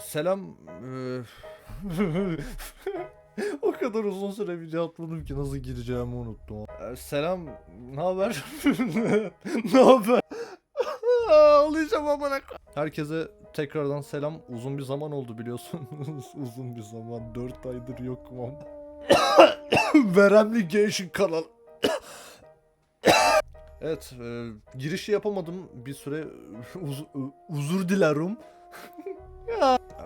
Selam. o kadar uzun süre video atmadım ki nasıl gireceğimi unuttum. Selam. Ne haber? ne haber? Ağlayacağım amına Herkese tekrardan selam. Uzun bir zaman oldu biliyorsunuz. uzun bir zaman. 4 aydır yokum ama. Veremli Gençlik kanal. evet, e, girişi yapamadım bir süre. Uz- uzur dilerim.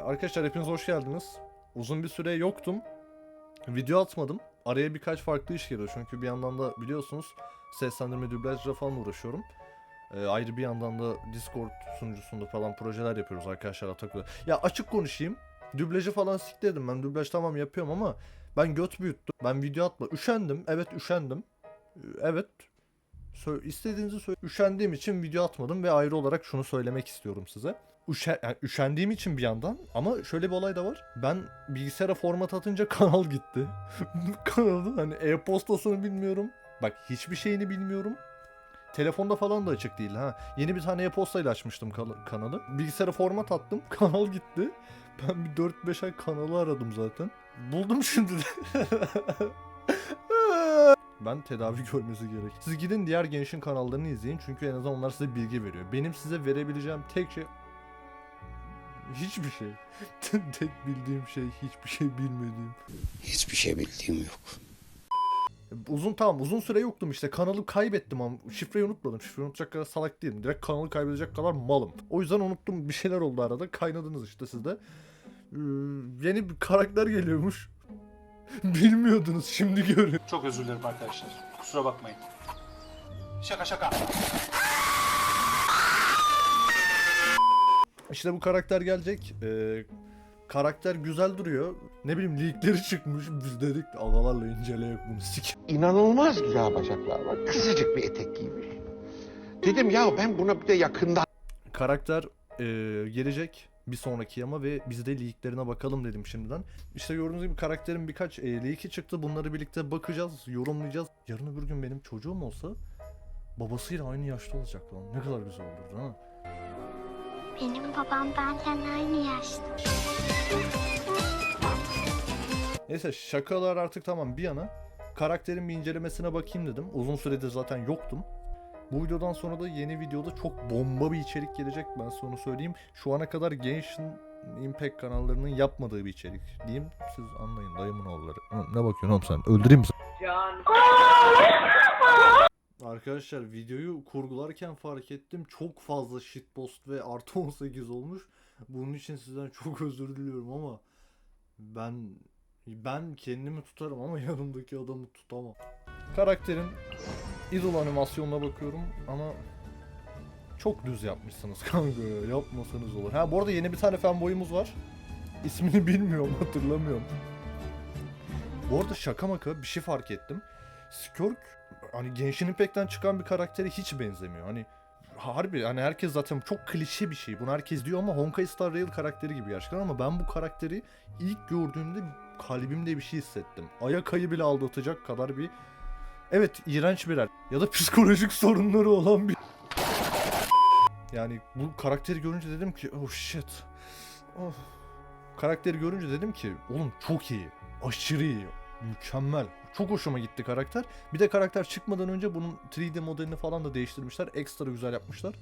Arkadaşlar hepiniz hoş geldiniz. Uzun bir süre yoktum. Video atmadım. Araya birkaç farklı iş geliyor çünkü bir yandan da biliyorsunuz seslendirme dublajla falan uğraşıyorum. Ee, ayrı bir yandan da Discord sunucusunda falan projeler yapıyoruz arkadaşlar Atak'la. Ya açık konuşayım. Dublajı falan sikledim ben. Dublaj tamam yapıyorum ama ben göt büyüttüm. Ben video atma. Üşendim. Evet üşendim. Ee, Evet. Sö- istediğinizi söyle. Üşendiğim için video atmadım ve ayrı olarak şunu söylemek istiyorum size. Üşe- yani üşendiğim için bir yandan ama şöyle bir olay da var. Ben bilgisayara format atınca kanal gitti. Kanalın hani e-postasını bilmiyorum. Bak hiçbir şeyini bilmiyorum. Telefonda falan da açık değil ha. Yeni bir tane e-postayla açmıştım kanalı. Bilgisayara format attım. Kanal gitti. Ben bir 4-5 ay kanalı aradım zaten. Buldum şimdi de. ben tedavi görmesi gerek. Siz gidin diğer gençin kanallarını izleyin çünkü en azından onlar size bilgi veriyor. Benim size verebileceğim tek şey hiçbir şey. tek bildiğim şey hiçbir şey bilmediğim. Hiçbir şey bildiğim yok. Uzun tamam uzun süre yoktum işte kanalı kaybettim ama şifreyi unutmadım. Şifreyi unutacak kadar salak değilim. Direkt kanalı kaybedecek kadar malım. O yüzden unuttum bir şeyler oldu arada. Kaynadınız işte siz de. Ee, yeni bir karakter geliyormuş. Bilmiyordunuz şimdi görün. Çok özür dilerim arkadaşlar. Kusura bakmayın. Şaka şaka. İşte bu karakter gelecek. Ee, karakter güzel duruyor. Ne bileyim linkleri çıkmış. Biz dedik agalarla inceleyek bunu sik. İnanılmaz güzel bacaklar var. Kısacık bir etek giymiş. Dedim ya ben buna bir de yakından Karakter e, gelecek bir sonraki yama ve biz de leaklerine bakalım dedim şimdiden. İşte gördüğünüz gibi karakterin birkaç e, leak'i çıktı. Bunları birlikte bakacağız, yorumlayacağız. Yarın öbür gün benim çocuğum olsa babasıyla aynı yaşta olacak lan. Ne kadar güzel olurdu ha. Benim babam benden aynı yaşta. Neyse şakalar artık tamam bir yana. Karakterin bir incelemesine bakayım dedim. Uzun süredir zaten yoktum. Bu videodan sonra da yeni videoda çok bomba bir içerik gelecek ben onu söyleyeyim. Şu ana kadar Genshin Impact kanallarının yapmadığı bir içerik diyeyim. Siz anlayın dayımın oğulları. Ne bakıyorsun oğlum sen? Öldüreyim mi seni? Arkadaşlar videoyu kurgularken fark ettim. Çok fazla shitpost ve artı 18 olmuş. Bunun için sizden çok özür diliyorum ama ben ben kendimi tutarım ama yanımdaki adamı tutamam. Karakterin idol animasyonuna bakıyorum ama çok düz yapmışsınız kanka ya. Yapmasanız olur. Ha bu arada yeni bir tane fanboyumuz var. İsmini bilmiyorum hatırlamıyorum. Bu arada şaka maka bir şey fark ettim. Skirk hani Genshin Impact'ten çıkan bir karaktere hiç benzemiyor. Hani harbi hani herkes zaten çok klişe bir şey. Bunu herkes diyor ama Honkai Star Rail karakteri gibi gerçekten ama ben bu karakteri ilk gördüğümde kalbimde bir şey hissettim. Ayakayı bile aldatacak kadar bir Evet iğrenç birer ya da psikolojik sorunları olan bir yani bu karakteri görünce dedim ki oh shit. Oh. Karakteri görünce dedim ki oğlum çok iyi. Aşırı iyi. Mükemmel. Çok hoşuma gitti karakter. Bir de karakter çıkmadan önce bunun 3D modelini falan da değiştirmişler. Ekstra güzel yapmışlar.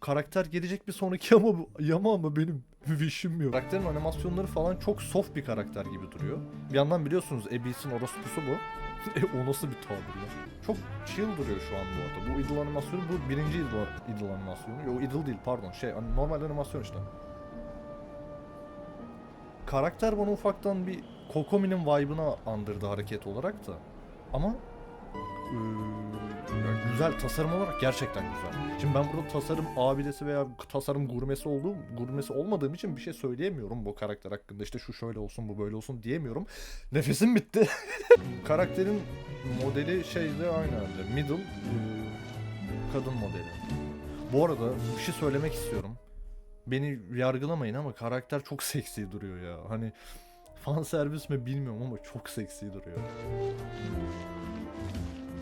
Karakter gelecek bir sonraki ama bu yama ama benim wish'im yok. Karakterin animasyonları falan çok soft bir karakter gibi duruyor. Bir yandan biliyorsunuz Abyss'in orospusu bu. e o nasıl bir tabir ya? Çok chill duruyor şu an bu arada. Bu idol animasyonu bu birinci idol, idol animasyonu. Yok idol değil pardon şey normal animasyon işte. Karakter bana ufaktan bir Kokomi'nin vibe'ına andırdı hareket olarak da. Ama yani güzel tasarım olarak gerçekten güzel. Şimdi ben burada tasarım abidesi veya tasarım gurmesi olduğum gurmesi olmadığım için bir şey söyleyemiyorum bu karakter hakkında. İşte şu şöyle olsun bu böyle olsun diyemiyorum. Nefesim bitti. Karakterin modeli şeyde aynı halde. Middle kadın modeli. Bu arada bir şey söylemek istiyorum. Beni yargılamayın ama karakter çok seksi duruyor ya. Hani fan servis mi bilmiyorum ama çok seksi duruyor.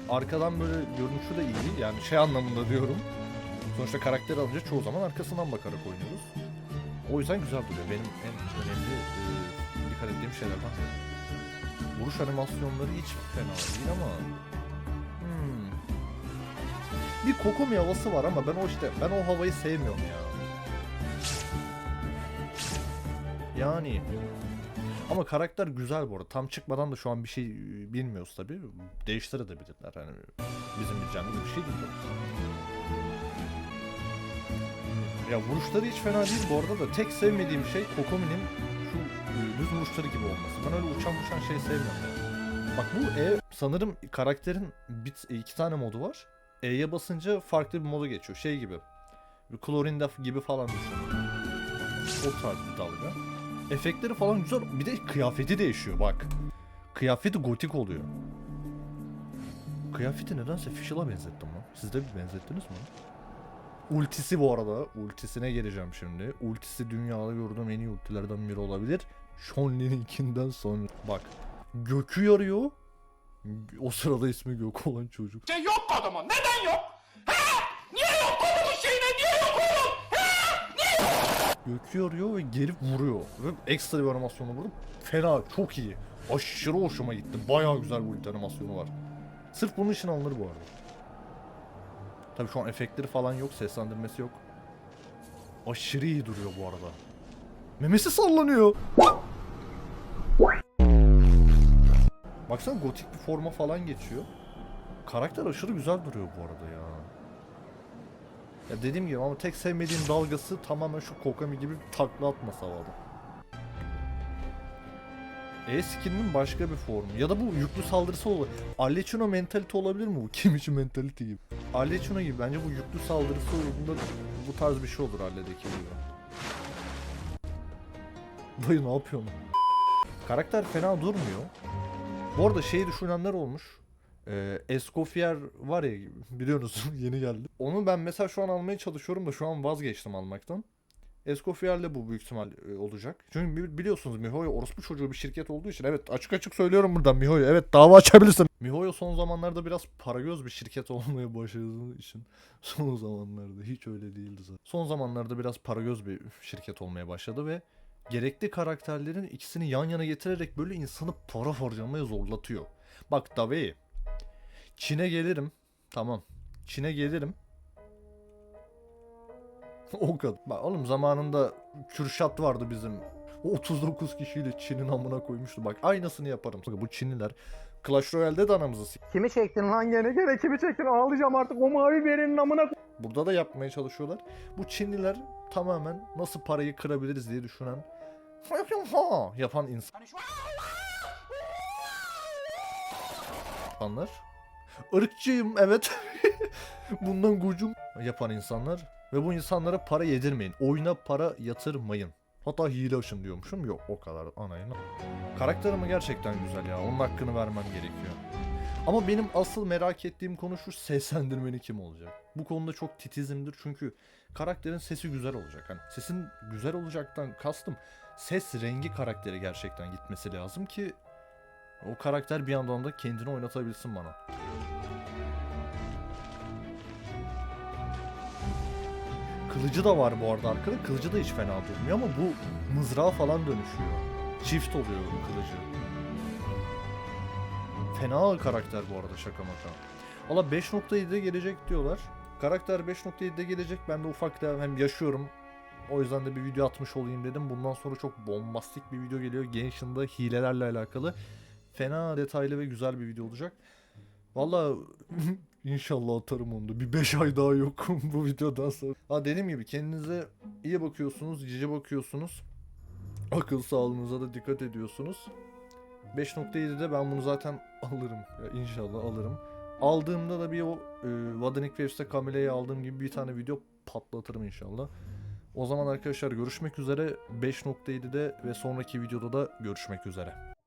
Arkadan böyle görünüşü de iyi. Yani şey anlamında diyorum. Sonuçta karakter alınca çoğu zaman arkasından bakarak oynuyoruz. O yüzden güzel duruyor. Benim en önemli e, dikkat ettiğim şeylerden biri. Vuruş animasyonları hiç fena değil ama hmm. bir Kokomi havası var ama ben o işte ben o havayı sevmiyorum ya. Yani ama karakter güzel bu arada. Tam çıkmadan da şu an bir şey e, bilmiyoruz tabi. Değiştirebilirler. Hani bizim bileceğimiz bir şey değil. Ya vuruşları hiç fena değil bu arada da tek sevmediğim şey Kokomi'nin şu e, düz vuruşları gibi olması. Ben öyle uçan uçan şey sevmiyorum. Yani. Bak bu E sanırım karakterin bit, iki tane modu var. E'ye basınca farklı bir moda geçiyor. Şey gibi. Bir Klorinda gibi falan düşün. O tarz bir dalga. Efektleri falan güzel. Bir de kıyafeti değişiyor bak. Kıyafeti gotik oluyor. Kıyafeti nedense Fischl'a benzettim lan. Siz de bir benzettiniz mi? Ultisi bu arada. Ultisine geleceğim şimdi. Ultisi dünyada gördüğüm en iyi ultilerden biri olabilir. Sean Link'inden sonra. Bak. Gökü yarıyor. O sırada ismi Gök olan çocuk. Şey yok adama. Neden yok? Ha? Niye yok kolumun şeyine? Niye yok yarıyor ve gelip vuruyor. Ve ekstra bir animasyonu burada. Fena, çok iyi. Aşırı hoşuma gitti. Bayağı güzel bir ulti animasyonu var. Sırf bunun için alınır bu arada. Tabii şu an efektleri falan yok, seslendirmesi yok. Aşırı iyi duruyor bu arada. Memesi sallanıyor. Baksana gotik bir forma falan geçiyor. Karakter aşırı güzel duruyor bu arada ya. Ya dediğim gibi ama tek sevmediğim dalgası tamamen şu Kokami gibi takla atması havada. E-skin'in başka bir formu. Ya da bu yüklü saldırısı olur. Allecino mentalite olabilir mi bu? Kimichi mentalite gibi. Allecino gibi bence bu yüklü saldırısı olduğunda bu tarz bir şey olur Halle'deki gibi. Dayı ne yapıyorsun? Karakter fena durmuyor. Bu arada şeyi düşünenler olmuş. Ee, Escoffier var ya biliyorsunuz yeni geldi. Onu ben mesela şu an almaya çalışıyorum da şu an vazgeçtim almaktan. Escoffier'le bu büyük ihtimal e, olacak. Çünkü bi- biliyorsunuz MiHoYo orospu çocuğu bir şirket olduğu için evet açık açık söylüyorum buradan MiHoYo evet dava açabilirsin. MiHoYo son zamanlarda biraz paragöz bir şirket olmaya başladığı için son zamanlarda hiç öyle değildi zaten. Son zamanlarda biraz paragöz bir şirket olmaya başladı ve gerekli karakterlerin ikisini yan yana getirerek böyle insanı para harcamaya zorlatıyor. Bak Davey Çin'e gelirim. Tamam. Çin'e gelirim. o kadar. Bak oğlum zamanında Kürşat vardı bizim. O 39 kişiyle Çin'in amına koymuştu. Bak aynısını yaparım. Bak bu Çinliler Clash Royale'de de anamızı s- Kimi çektin lan gene gene kimi çektin ağlayacağım artık o mavi berinin amına Burada da yapmaya çalışıyorlar. Bu Çinliler tamamen nasıl parayı kırabiliriz diye düşünen ha yapan insan. Hani şu insanlar. Irkçıyım evet. Bundan gucum yapan insanlar. Ve bu insanlara para yedirmeyin. Oyuna para yatırmayın. Hatta hile açın diyormuşum. Yok o kadar anayın. Karakterimi gerçekten güzel ya. Onun hakkını vermem gerekiyor. Ama benim asıl merak ettiğim konu şu seslendirmeni kim olacak? Bu konuda çok titizimdir çünkü karakterin sesi güzel olacak. Hani sesin güzel olacaktan kastım ses rengi karaktere gerçekten gitmesi lazım ki o karakter bir yandan da kendini oynatabilsin bana. Kılıcı da var bu arada arkada. Kılıcı da hiç fena durmuyor ama bu mızrağa falan dönüşüyor. Çift oluyor bu kılıcı. Fena karakter bu arada şaka maka. Valla 5.7'de gelecek diyorlar. Karakter 5.7'de gelecek. Ben de ufak da hem yaşıyorum. O yüzden de bir video atmış olayım dedim. Bundan sonra çok bombastik bir video geliyor. Genshin'da hilelerle alakalı. Fena detaylı ve güzel bir video olacak. Valla inşallah atarım onu da. Bir 5 ay daha yok bu videodan sonra. Ha dediğim gibi kendinize iyi bakıyorsunuz, cici bakıyorsunuz. Akıl sağlığınıza da dikkat ediyorsunuz. 5.7'de ben bunu zaten alırım. Ya inşallah alırım. Aldığımda da bir o e, Vadenic Waves'te Camille'yi aldığım gibi bir tane video patlatırım inşallah. O zaman arkadaşlar görüşmek üzere. 5.7'de ve sonraki videoda da görüşmek üzere.